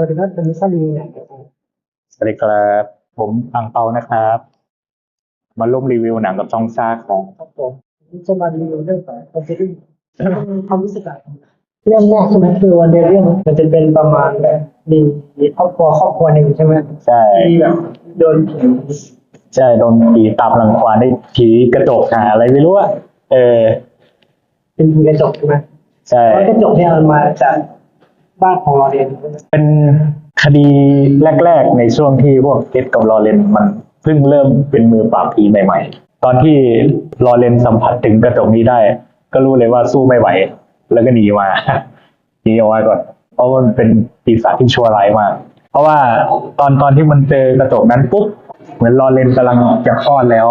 วัสดีครับผมมิสลีเนี่ยสวัสดีครับ ผมอังเปานะครับ มาร่วมรีวิวหนังกับช่องซ่าของครับผมจะมารีวิวเรื่องของคอมพิวเตอร์ความรู้สึกอะเรื่องแรกใช่ไหมคือวันเดย์เรื่องมันจะเป็นประมาณแบบมีครอบครัวครอบครัวหนึ่งใช่ไหมใช่ที่แบบโดนผีใช่โดนผีตามรังควานได้ผีกระจกหาอะไรไม่รู้อะเออ เป็นผีกระจกใช่ไหมใช่แล้วกระจกเนี่ยมันมาจาก บ้านของเราเรียนเป็นคดีแรก ๆ ในช่วงที่พวกเอ็ดกับลอเรนมันเพิ่งเริ่มเป็นมือปราบผีใหม่ ๆ ตอนที่ลอเรนสัมผัสถึงกระจกนี้ได้ ก็รู้เลยว่าสู้ไม่ไหว แล้วก็หนีมาหนีออกมาก่อนเพราะมันเป็นปีศาจที่ชั่วร้ายมาก เพราะว่าตอนตอนที่มันเจอกระจกนั้นปุ๊บเหมือนลอเรนกำลังจะคลอดแล้ว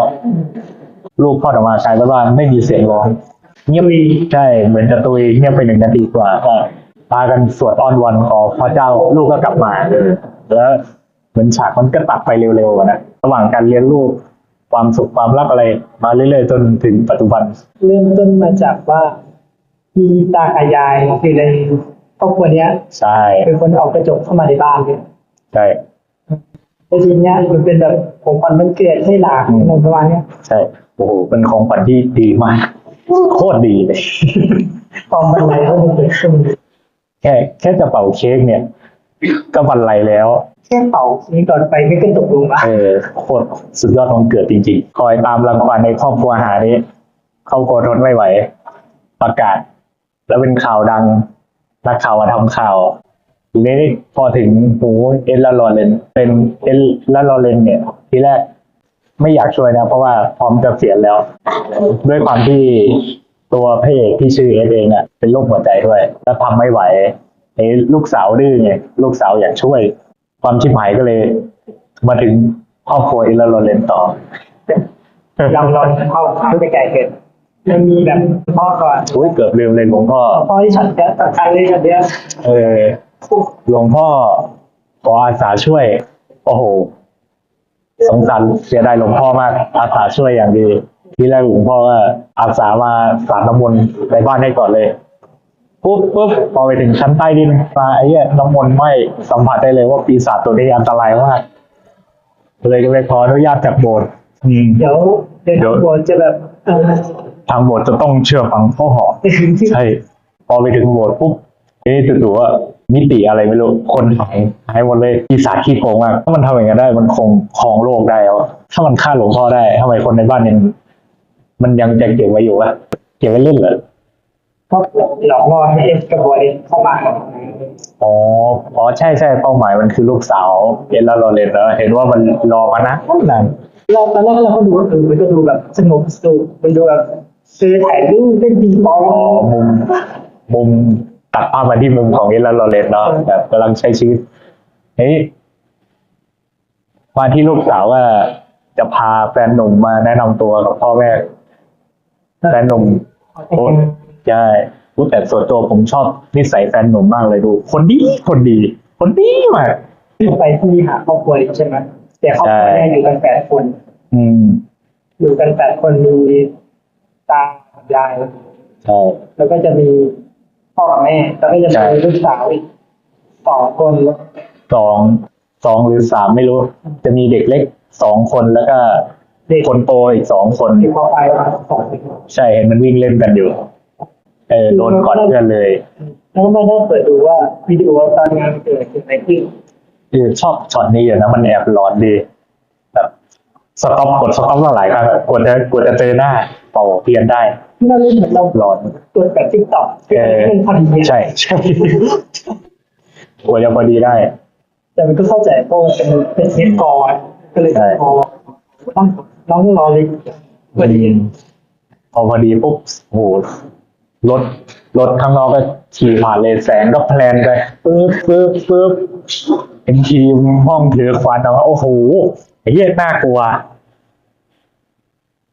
ลูกคลอดออกมากลายเป็นว่าไม่มีเสียงร้องเงียบใช่เหมือนจะตุยเงียบไปหนึ่งนาทีกว่าก็ พากันสวดอ้อนวอนขอพระเจ้าลูกก็กลับมาแล้วเหมือนฉากมันก็ตัดไปเร็วๆอะนะระหว่างการเลี้ยงลูกความสุขความรักอะไร มาเรื่อยๆจนถึงปัจจุบัน เริ่มต้นมาจากว่า มีตากับยายคือในครอบครัวเนี้ยใช่เป็นคนเอากระจกเข้ามาในบ้านเนี่ยใช่แล้วทีเนี้ยมันเป็นแบบของขวัญมันเกิดให้หลานอะไรประมาณเนี้ยใช่โอ้โหเป็นของขวัญที่ดีมาก โคตรดีเลยความบันไลก็มันเกิดขึ้น แค่แค่จะเป่าเค้กเนี่ย ก็บรรลัยแล้ว แค่เป่านี้ก่อนไปไม่ก็ตกลงมาเออโคตรสุดยอดของเกิดจริงๆ คอยตามรังควานในครอบครัวหานี้เข้าโกรธทนไม่ไหว ประกาศ แล้วเป็นข่าวดัง นักข่าวมาทำข่าวทีนี้พอถึงหูเอลลาลอเรนเป็นเอลลาลอเรนเนี่ยทีแรกไม่อยากช่วยนะ เพราะว่าพร้อมจะเสียแล้ว ด้วยความที่ ตัวพระเอกที่ชื่อเอสเองอะเป็นโรคหัวใจด้วย แล้วทำไม่ไหวไอ้ลูกสาวดื้อไงลูกสาวอยากช่วย ความชิบหายก็เลย มาถึงครอบครัวเอลลาลอเรนต่อเราเราเข้าเข้าไปไกลเกินมันมีแบบพ่อก่อนอุ้ยเกือบลืมเลยหลวงพ่อพ่อที่ฉันเนี้ยสำคัญเลยฉันเนี้ยเออหลวงพ่อขออาสาช่วย โอ้โหสงสารเสียดายหลวงพ่อมาก อาสาช่วยอย่างดี ทีแรกหลวงพ่อก็อาสามาสาดน้ำมนต์ในบ้านให้ก่อนเลยปุ๊บปุ๊บพอไปถึงชั้นใต้ดินมาไอ้เหี้ยน้ำมนต์ไหม่สัมผัสได้เลยว่าปีศาจตัวนี้อันตรายมากเลยก็ไปขออนุญาตจากโบสถ์อืมเดี๋ยวเดี๋ยวเดี๋ยวทั้งหมดจะแบบเออทางโบสถ์จะต้องเชื่อฟังพ่อหอใช่พอไปถึงโบสถ์ปุ๊บเอ๊ะจู่ๆว่ามิติอะไรไม่รู้คนหายหายหมดเลยปีศาจขี้โกงมากถ้ามันทำอย่างนั้นได้มันคงครองโลกได้แล้วถ้ามันฆ่าหลวงพ่อได้ทำไมคนในบ้านยัง มันยังจะเก็บไว้อยู่วะเก็บไว้เล่นเหรอเพราะหลอกล่อให้เอฟกับบอยเข้ามาอ๋ออ๋อใช่ใช่เป้าหมายมันคือลูกสาวเอ็นแล้วรอเลนแล้วเห็นว่ามันรอมานะนานเราตอนแรกเราก็ดูว่าเออมันก็ดูแบบสงบสุขมันดูแบบซื้อถ่ายรูปเล่นปิงปองอ๋อมุมมุมตัดภาพมาที่มุมของเอ็นแล้วรอเลนเนาะแบบกำลังใช้ชีวิตเฮ้ยมาที่ลูกสาวว่าจะพาแฟนหนุ่มมาแนะนำตัวกับพ่อแม่ แฟนหนุ่มโอ้ใช่พูดแต่ส่วนตัวผมชอบนิสัยแฟนหนุ่มมากเลยดู คนดีคนดี คนดีมากไปที่หาครอบครัวนี้ใช่ไหมแต่ครอบครัวเนี่ยอยู่กันแปดคน อืม อยู่กันแปดคนมีตากับยายใช่แล้วก็จะมีพ่อกับแม่แล้วก็จะใช่มีลูกสาวอีกสองคนสองสองหรือสามไม่รู้ จะมีเด็กเล็กสองคนแล้วก็เด็ก คนโตอีกสองคนที่พอไปประมาณสองคนใช่เห็นมันวิ่งเล่นกันอยู่เออโดนกอดเพื่อนเลย แล้วก็มาได้เปิดดูว่าวิดีโอตอนงานเกิดเกิดอะไรขึ้นเออชอบช็อตนี้อยู่นะมันแอบร้อนดีแบบสต็อปกดสต็อปมาหลายครั้งอะกดจะกดจะเจอหน้าเป่าเพียนได้น่าเล่นเหมือนเราร้อนตัวแบบติ๊กต็อกเออเป็นพอดีเนี่ยใช่ใช่กว่าจะพอดีได้ แต่มันก็เข้าใจเพราะว่าเป็นเป็นเทปกอนก็เลยใช่พอต้อง น้องรอเลยพอดีพอพอดีปุ๊บโอ้โหรถรถข้างนอกก็ขี่ผ่านเลยแสงก็แพลนไปปึ๊บปึ๊บปึ๊บเป็นทีมห้องถือควันออกมาโอ้โหไอ้เหี้ยน่ากลัว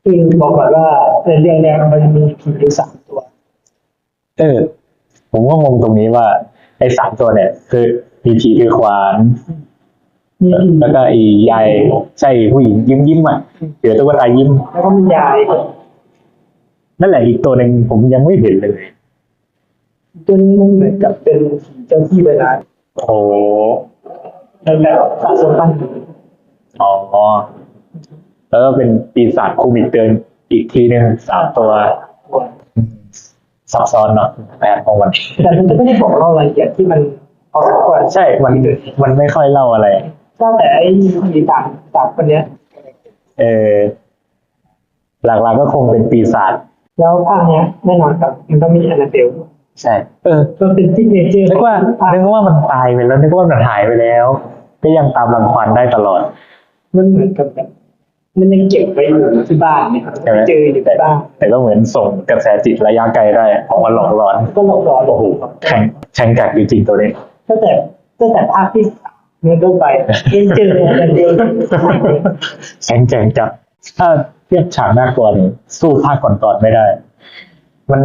คือบอกก่อนว่าในเรื่องเนี้ยมันมีผีอยู่สามตัว เออ ผมก็งงตรงนี้ว่า ไอ้สามตัวเนี่ย คือมีผีถือขวานมีผี แล้วก็อียายใช่ผู้หญิงยิ้มยิ้มๆอะเดี๋ยวตุ๊กตายิ้ม แล้วก็มียายนั่นแหละอีกตัวหนึ่งผมยังไม่เห็นเลย จนมันเหมือนกับเป็นผีเจ้าที่เวลาโอ้เป็นแบบสะสมปัญหาอ๋อแล้วก็เป็นปีศาจคูมิกเดินอีกทีหนึ่งสามตัวอืมซับซ้อนเนาะแปลของมัน แต่มันจะไม่ได้บอกเรารายละเอียดที่มันพอสมควรใช่มันมันไม่ค่อยเล่าอะไร ก็แต่ไอ้ผีดาบดาบคนเนี้ย เออหลักๆก็คงเป็นปีศาจแล้วภาคเนี้ยแน่นอนครับมันต้องมีแอนนาเบลใช่ เออก็เป็นที่เนเจอร์นึกว่านึกว่ามันตายไปแล้วนึกว่ามันหายไปแล้ว ก็ยังตามรังควานได้ตลอด มันเหมือนกับแบบมันยังเก็บไว้อยู่ที่บ้านเนี่ยใช่ไหมเจออยู่ที่บ้านแต่ก็เหมือนส่งกระแสจิตระยะไกลได้ออกมาหลอกหลอน ก็หลอกหลอนโอ้โหแข็งแข็งกัดจริงๆตัวนี้ตั้งแต่ตั้งแต่ภาคที่สามเนี่ยก็ไปยังเจออย่างเดียวแข็งแกร่งจัดถ้าเทียบฉากน่ากลัวนี่สู้ภาคก่อนๆไม่ได้ มัน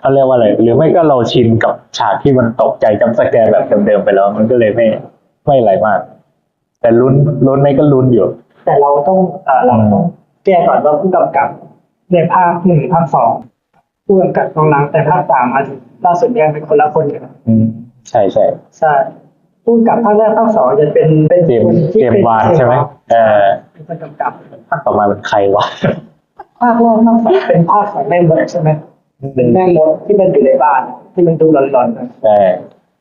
เขาเรียกว่าอะไรหรือไม่ก็เราชินกับฉากที่มันตกใจจำสแกร์แบบเดิมๆไปแล้ว มันก็เลยไม่ไม่อะไรมาก แต่ลุ้นลุ้นไม่ก็ลุ้นอยู่ แต่เราต้องเอ่อเราต้องแก้ก่อนว่าผู้กำกับในภาคหนึ่งภาคสองผู้กำกับน้องหลังแต่ภาคสามอาจจะล่าสุดยังเป็นคนละคนกันอืมใช่ใช่ใช่ ผู้กำกับภาคแรกภาคสองจะเป็นเป็นเจมส์คนที่เจมส์วานใช่ไหมเออเป็นคนกำกับภาคต่อมาเป็นใครวะภาคแรกภาคสองเป็นภาคของแม่มดใช่ไหมเป็นแม่มดที่มันอยู่ในบ้านที่มันดูหลอนๆนะใช่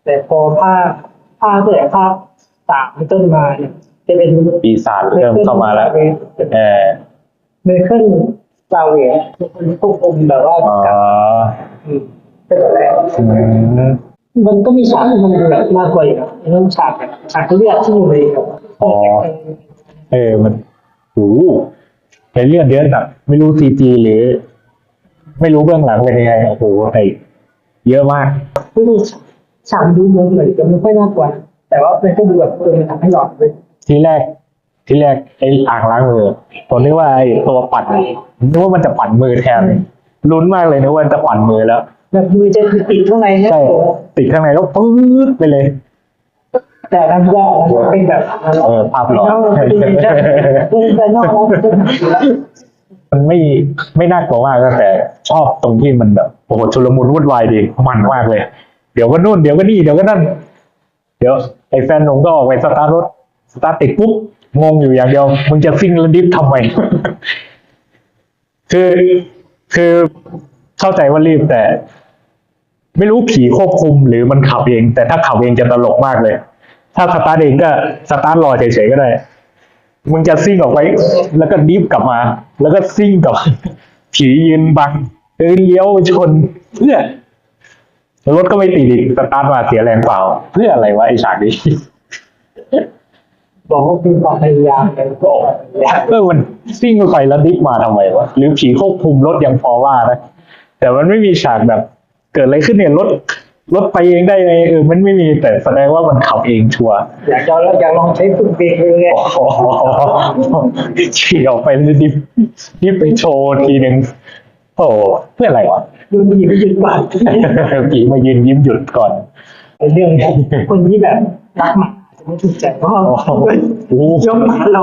แต่พอภาคภาคแต่ภาคสามเป็นต้นมาเนี่ยจะเป็นปีศาจเริ่มเข้ามาแล้วเออเมเคิลซาเวสเป็นคนควบคุมแบบว่าอ๋อกับอืมเป็นแบบแรกอื มันก็มีฉากที่มันดูแบบน่ากลัวอยู่นะเรื่องฉากแบบฉากเลือดที่อยู่ในแบบอ๋อเออมันโอ้โหเห็นเลือดเยอะแบบไม่รู้ซีจีหรือ ไม่รู้เบื้องหลังเป็นยังไงโอ้โหไอเยอะมากไม่รู้ฉากดูเหมือนเหมือนจะไม่ค่อยน่ากลัวแต่ว่ามันก็ดูแบบเออมันทำให้หลอนเลยทีแรกทีแรกไอ้อ่างล้างมือผมนึกว่าไอ้ตัวปั่นนึกว่ามันจะปั่นมือแทนลุ้นมากเลยนึกว่ามันจะปั่นมือแล้วแบบมือจะติดข้างในเนี่ยใช่ติดข้างในแล้วปื๊ดไปเลย แต่ทำได้มันเป็นแบบเออภาพหลอน เป็นแต่นอกแล้วมันจะมันไม่ไม่น่ากลัวมากแต่ชอบตรงที่มันแบบโอ้โหชุลมุนวุ่นวายดีมันมากเลย เดี๋ยวก็นู่นเดี๋ยวก็นี่เดี๋ยวก็นั่น เดี๋ยวไอ้แฟนหนุ่มก็ออกไปสตาร์ทรถสตาร์ทติดปุ๊บงงอยู่อย่างเดียวมึงจะซิ่งแล้วดิฟทำไม คือคือ เข้าใจว่ารีบแต่ ไม่รู้ผีควบคุมหรือมันขับเอง แต่ถ้าขับเองจะตลกมากเลย ถ้าสตาร์ทเองก็สตาร์ทรอเฉยๆก็ได้มึงจะซิ่งออกไปแล้วก็ดิฟกลับมา แล้วก็ซิ่งกลับมาผียืนบังเดินเลี้ยวไปชน เพื่อรถก็ไม่ติดอีกสตาร์ทมาเสียแรงเปล่า เพื่ออะไรวะไอฉากนี้บอกว่าเป็นความพยายามแต่ก็ออกมาพยายามเออมันซิ่งไปแล้วดิฟมาทำไมวะหรือผีควบคุมรถยังพอว่านะ แต่มันไม่มีฉากแบบ เกิดอะไรขึ้นเนี่ยรถรถไปเองได้ไงเออมันไม่มีแต่แสดงว่ามันขับเองชัวร์อยากจะอยากลองใช้ฝึกเบรกเลยไงโอ้โหขี่ออกไปแล้วดิฟดิฟไปโชว์ทีหนึ่งโอ้โหเพื่ออะไรวะดูดีไม่หยุดบาดผีมายืนยิ้มหยุดก่อนเป็นเรื่องนี้คนที่แบบรักหมาจะไม่ถูกใจเพราะโอ้โหยกหมาเรา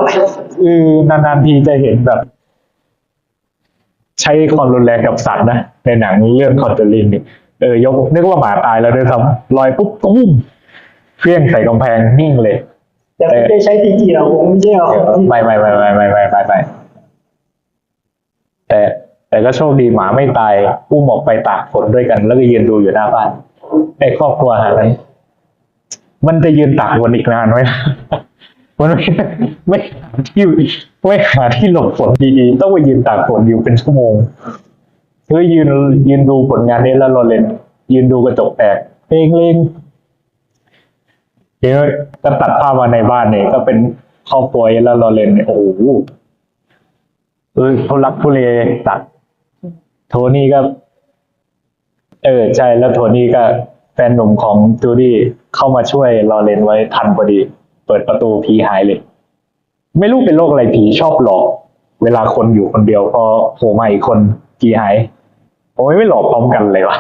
เออนานๆทีจะเห็นแบบ ใช้ความรุนแรงกับสัตว์นะ ในหนังเรื่องคอนเทอริงนี่เออยกนึกว่าหมาตายแล้วด้วยซ้ำลอยปุ๊บตุ้มเฟี้ยงใส่กำแพงนิ่งเลยแต่ไม่ได้ใช้ตีเกี่ยวผไม่ใช่หรอไม่ไม่ไม่ไม่ไม่ไม่ไม่แต่แต่ก็โชคดีหมาไม่ตายอุ้มออกไปตากฝนด้วยกัน แล้วก็ยืนดูอยู่หน้าบ้านไอ้ครอบครัวหานั้นมันจะยืนตากฝนอีกนานไหมมันไม่ไม่ที่ ไม่หาที่หลบฝนดีๆ ต้องไปยืนตากฝนอยู่เป็นชั่วโมงเฮ้ยยืนยืนดูผลงานนี้แล้วเราเลนยืนดูกระจกแตกเลงเลงเดี๋ยวก็ตัดภาพมาในบ้านเนี่ยก็เป็นครอบครัวแล้วเราเล่นเนี่ยโอ้โหเออเขารักทุเลตัด โทนี่ก็ เออใช่แล้วโทนี่ก็แฟนหนุ่มของจูดี้เข้ามาช่วยรอเลนไว้ทันพอดี เปิดประตูผีหายเลย ไม่รู้เป็นโรคอะไรผีชอบหลอก เวลาคนอยู่คนเดียวพอโผล่มาอีกคนผีหายโอ้ยไม่หลอกพร้อมกันเลยวะ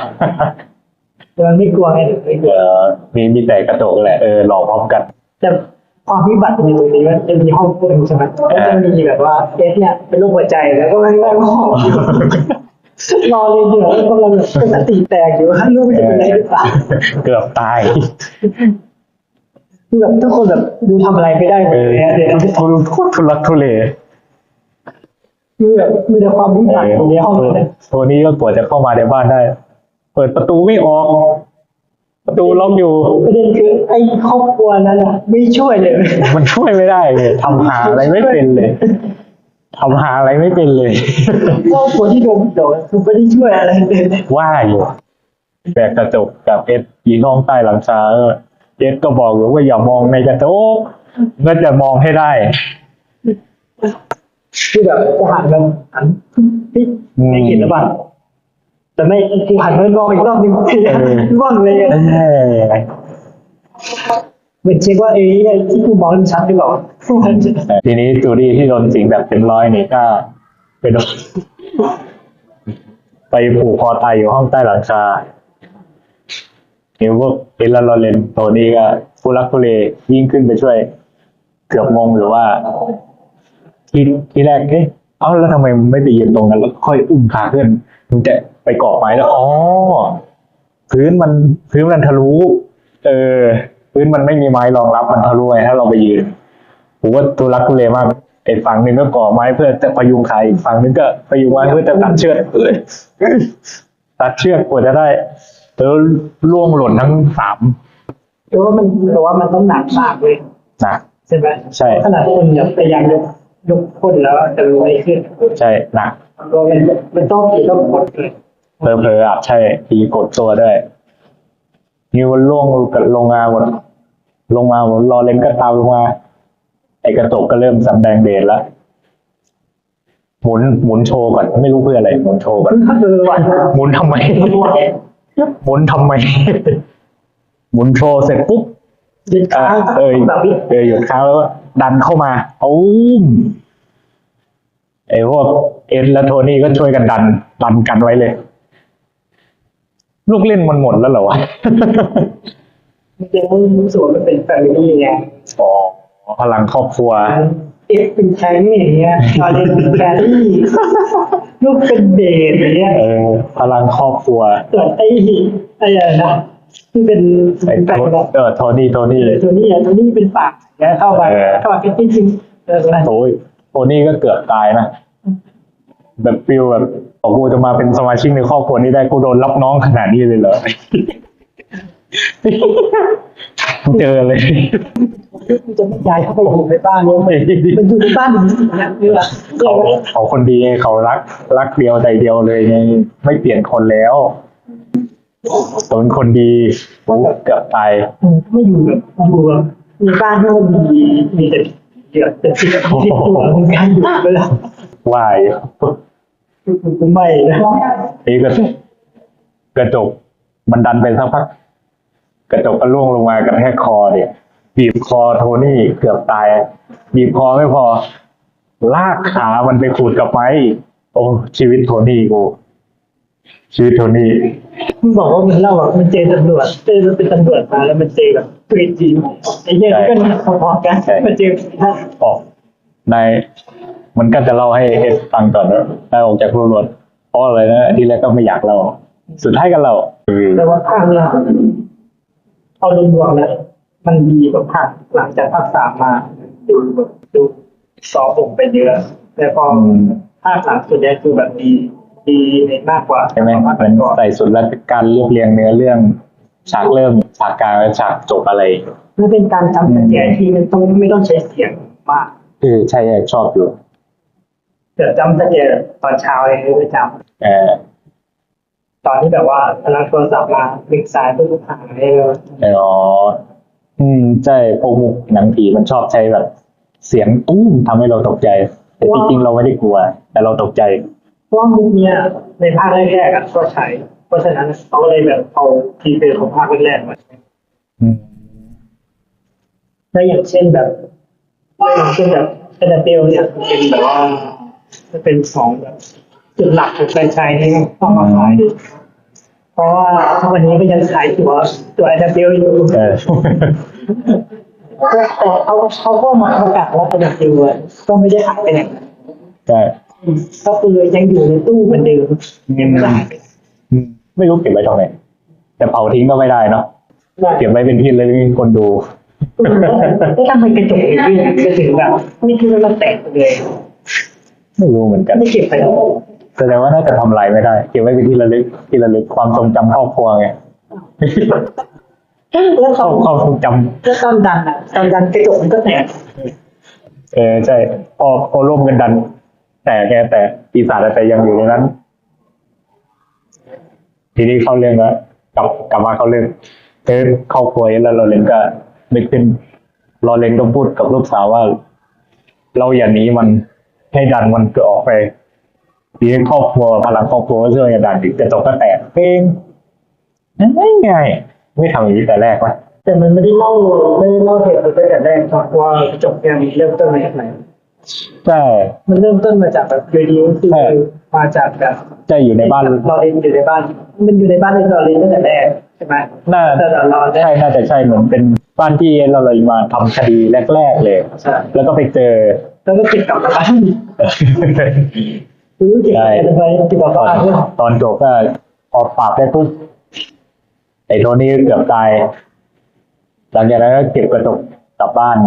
มันไม่กลัวไงไม่กลัเอวอมีมีแต่กระจกแหละเออหลอกพร้อมกันแต่ความพิบัติในตรงนี้มันจะมีห้องพูดใช่ไหมก็จะมีแบบว่าเอสเนี่ยเป็นโรคหัวใจแล้วก็นั่งนั่งห้องรอเรียนอยู่แล้วกำลังแบบสติแตกอยู่ว่าเรื่องมันจะเป็นอะไรหรือเปล่าเกือบตาย คือแบบทุกคนแบบดูทำอะไรไม่ได้หมดเออเลยอะเดี๋ยวทุลทุลักทุเลคือแบบมีแต่ความวุ่นวายอยู่ในห้องนั้นนะตัวนี้ก็กว่าจะเข้ามาในบ้านได้ เปิดประตูไม่ออกประตูล็อกอยู่ประเด็นคือไอ้ครอบครัวนั้นอะ ไม่ช่วยเลย มันช่วยไม่ได้เลยทำหาอะไรไม่เป็นเลยทำหาอะไรไม่เป็นเลยครอบครัวที่โดนโดนคือไม่ได้ช่วยอะไรเลยว่าอยู่แบกกระจกกับเอสยีห้องใต้หลังคา เออเอสก็บอกอยู่ว่าอย่ามองในกระจกก็จะมองให้ได้คือแบบจะหันแบบหันพี่ไม่เห็นหรือเปล่าแต่ไม่คือหันไปมองอีกรอบหนึงว่างเลยอะเอ้ยเหมือนเช็คว่าเอ้ยที่กูมองมันชัดหรือเปล่าทีนี้จูดี้ที่โดนสิงแบบเต็มร้อยนี่ก็ไปโดนไปผูกคอตายอยู่ห้องใต้หลังคา เห็นพวกเอลลาลอเรนโตนี่ก็ฟูรักฟูเลยิ่งขึ้นไปช่วย เกือบงงอยู่ว่าที่ที่แรกเอ๊ะเอ้าแล้วทำไมไม่ไปยืนตรงนั้นแล้วค่อยอุ้มขาขึ้นมึงจะไปเกาะไม้แล้วอ๋อพื้นมันพื้นมันทะลุเออ พื้นมันไม่มีไม้รองรับมันทะลุไงถ้าเราไปยืนผมว่าทุลักทุเลมากไอ้ฝั่งหนึ่งก็ก่อไม้เพื่อจะพยุงขาอีกฝั่งนึงก็พยุงไม้เพื่อจะตัดเชือกตัดเชือกกว่าจะได้ แล้วล่วงหล่นทั้งสามแต่ว่ามันแต่ว่ามันต้องหนักมากเลยนะ ใช่ไหมใช่ ขนาดคนแบบพยายามยกยกคนแล้วแต่มันไม่ขึ้นใช่หนักก็มันมันต้องผีต้องกดเลยเผลอๆอะใช่ทีกดตัวด้วยนิวล่วงกับลงมาหมดลงมาหมดรอเลนก็ตามลงมาไอกระจกก็เริ่มสำแดงเดชแล้วหมุนหมุนโชว์ก่อน ไม่รู้เพื่ออะไรหมุนโชว์ก่อนเออวันหมุนทำไม หมุนทำไม หมุนโชว์เสร็จปุ๊บยึดอะค้างเอยแบบนี้เอยหยุดค้างแล้วก็ดันเข้ามาอุ้มไอ้พวกเอ็นและโทนี่ก็ช่วยกันดัน ดันกันไว้เลย ลูกเล่นมันหมดแล้วเหรอวะมันจะมึงรู้สึกว่ามันเป็นแฟมิลี่ไงอ๋อพลังครอบครัวเอฟเป็นแทงอย่างเงี้ยตอนเล่นเป็นแครี่ลู กเป็นเดทอย่างเงี้ยเออพลังครอบครัวส่วนไอ้ไอ้อะไรนะที่เป็นไอ้แฟโทนแบบเออโทนี่โทนี่ตัวนี้อะตัวนี้เป็นปากแล้วเข้ามาเออเข้ามาเป็นจริงๆเอออะไรโอ้ยโทนี่ก็เกือบตายนะแบบฟิลแบบบอกกูจะมาเป็นสมาชิกในครอบครัวนี้ได้กูโดนรับน้องขนาดนี้เลยเหรอ เจอเลยจะไม่ย้ายเข้าไปอยู่ในบ้านเนี่ยมันมันอยู่ในบ้านจริงๆนะเนี่ยเขาเขาคนดีไงเขารัก รักเดียวใจเดียวเลยไงไม่เปลี่ยนคนแล้วเขาเป็นคนดีโอ้เกือบตายไม่อยู่แบบอยู่แบบมีบ้านที่มันมีมีแต่เดือดแต่ที่ที่ตัวมันการอยู่ไปแล้ววายไม่นะนี่ก็กระจกมันดันไปสักพัก กระจกก็ล่วงลงมากระแทกคอเนี่ยบีบคอโทนี่เกือบตาย บีบคอไม่พอ ลากขามันไปขูดกับไม้อีกโอ้ชีวิตโทนี่กูชีวิตโทนี่มันบอกว่ามันเล่าแบบมันเจอตำรวจเจอเป็นตำรวจมาแล้วมันเจอแบบตัวจริงไอ้เหี้ยก็พอๆกันมันเจอออกในมันก็จะเล่าให้เอสฟังก่อนว่าได้ออกจากตำรวจเพราะอะไรนะทีแรกก็ไม่อยากเล่าสุดท้ายก็เล่าเออแต่ว่าภาคเนี่ย เอารวมๆแล้ว มันดีกว่าภาคหลังจากภาคสามมา ดูแบบดูสอบผมไปเยอะแต่พอภาคสามส่วนใหญ่คือแบบดี ดีมากกว่าใช่ไหมภาคมันก่อนใส่สุดแล้วการเรียบเรียงเนื้อเรื่องฉากเริ่มฉากกลางและฉากจบอะไรมันเป็นการจำสแกนที่มันต้องไม่ต้องใช้เสียงมากเออใช่ใช่ชอบอยู่แต่จำสแกนตอนเช้าเองไม่จเออำ ตอนที่แบบว่าพลังโทรศัพท์มาคลิกซ้ายเพื่อหาให้เราอ๋ออืมใช่พวกมุกหนังผีมันชอบใช้แบบ เสียงตุ้มทำให้เราตกใจ แต่จริงๆเราไม่ได้กลัว แต่เราตกใจเพราะว่ามุกเนี้ยในภาคแรกๆอะก็ใช้เพราะฉะนั้นเขาเลยแบบเอาทีเดีของภาคแรกๆมาอืมแล้วอย่างเช่นแบบอย่างเช่นแบบแอนนาเบลเนี่ยมันเป็นแบบว่ามันเป็นสองแบบ จุดหลักของแฟรนไชส์ที่ต้องมาขายเพราะว่าทุกวันนี้ก็ยังขายตัวตัวแอนนาเบลอยู่เออแต่เขาเขาก็มาประกาศว่าแอนนาเบลอะก็ไม่ได้หายไปไหนใช่ก็คือยังอยู่ในตู้เหมือนเดิมยังไม่ได้หายไปไหนอืมไม่รู้เก็บไว้ตรงไหนแต่เผาทิ้งก็ไม่ได้เนาะเก็บไว้เป็นที่เลยคนดูแล้วทำไมกระจกอย่างนี้จะถึงแบบไม่คิดว่ามันแตกเลยไม่รู้เหมือนกันไม่เก็บไปแล้ว แสดงว่าน่าจะทำลายไม่ได้ เก็บไว้เป็นที่ระลึกที่ระลึกความทรงจำครอบครัวไงแล้วคเขาวามความทรงจแล้วตอนดันอะตอนดันกระจกมันก็แตกำเออใช่พอพอร่วมกันดัน แต่แกแต่ปีศาจแต่ยังอยู่ในนั้น ทีนี้เข้าเรื่องแล้วกลับกลับมาเข้าเรื่องเออครอบครัวแล้วเราเลนก็นึกขึ้นรอเลนก็พูดกับลูกสาวว่า เราอย่าหนีมันให้ดันมันก็ออกไป ทีนี้ครอบครัวพลังครอบครัวก็ช่วยกันดันอีกกระจกก็แตกเองง่ายๆไม่ทำอย่างนี้แต่แรกวะแต่มันไม่ได้เล่าไม่ได้เล่าเหตุผลตั้งแต่แรกตอนว่ากระจกยังเริ่มต้นมาจากไหนใช่มันเริ่มต้นมาจากแบบเรดิโอคือใช่มาจากแบบใช่อยู่ในบ้านเราเรียนอยู่ในบ้าน มันอยู่ในบ้านที่เราเรียนตั้งแต่แรกใช่ไหมน่าแต่เราได้ใช่น่าจะใช่เหมือนเป็นบ้านที่เราเลยมาทำคดีแรกๆเลยใช่แล้วก็ไปเจอแล้วก็เก็บกลับมาบ้าน รู้เก็บกลับไปเก็บกลับตอนตอนจบก็พอปราบได้ปุ๊บไอ้โทนี่เกือบตาย หลังจากนั้นก็เก็บกระจกกลับบ้าน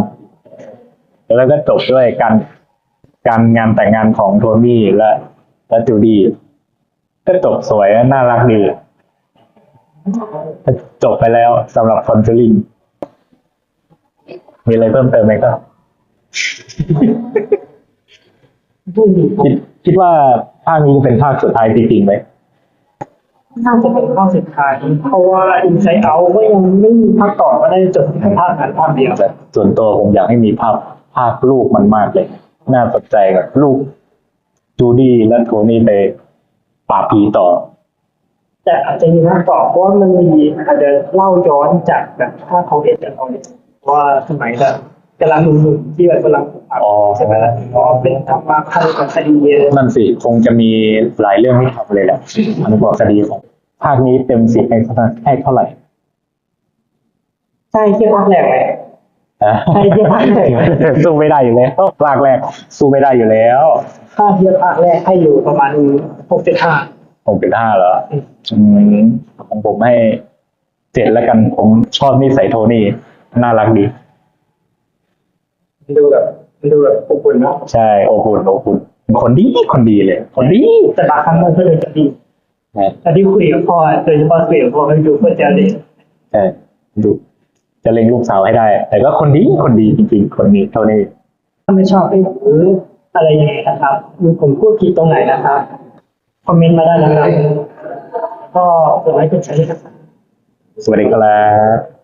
แล้วก็จบด้วยการการงานแต่งงานของโทนี่และและจูดี้ก็จบสวยน่ารักดีจบไปแล้วสำหรับคอนเซลิงมีอะไรเพิ่มเติมไหมครับคิด คิดว่าภาคนี้จะเป็นภาคสุดท้ายจริงๆไหมน่าจะเป็นข้อสุดท้าย เพราะว่า Inside Out ก็ยังไม่มีภาคต่อก็ได้จบแค่ภาคนั้นภาคเดียวแต่ส่วนตัวผมอยากให้มีภาพภาคลูกมันมากเลย น่าสนใจกับลูกจูดี้และโทนี่ไปปราบผีต่อ แต่อาจจะมีภาคต่อเพราะว่ามันมีอาจจะเล่าย้อนจากแบบภาคเขาเอ็ดจากเขาเนี่ยว่าสมัยแบบ กำลังหนุ่มๆที่แบบกำลังปลูกผักอ๋อใช่ไหมล่ะเพราะเป็นทำมาคันกับคดีนั่นสิคงจะมีหลายเรื่องให้ทำเลยแหละอันบอกคดีของ ภาคนี้เต็มสิบให้เท่าให้เท่าไหร่ใช่ที่ภาคแรกเลยอะใช่ที่ภาคแรกสู้ไม่ได้อยู่แล้วภาคแรกสู้ไม่ได้อยู่แล้วภาคที่ภาคแรกให้อยู่ประมาณหกเจ็ดห้าหกจุดห้าเหรออืมของผมให้เจ็ดแล้วกันผมชอบนิสัยโทนี่น่ารักดี ดูแบบดูแบบอบอุ่นเนาะใช่โอ้โหโอ้โหคนดีคนดีเลย คนดีแต่บางครั้งมันก็เลยจะดีนะแต่ที่คุยกับพ่อโดยเฉพาะคุยกับพ่อมันดูเพื่อจะดีใช่ดูจะเล็งลูกสาวให้ได้ แต่ก็คนดีคนดีจริงๆคนนี้เท่านี้ถ้าไม่ชอบให้หรืออะไรยังไงนะครับหรือผมพูดผิดตรงไหนนะครับคอมเมนต์มาได้นะครับก็กดไลค์กดแชร์ด้วยนะครับสวัสดีครับ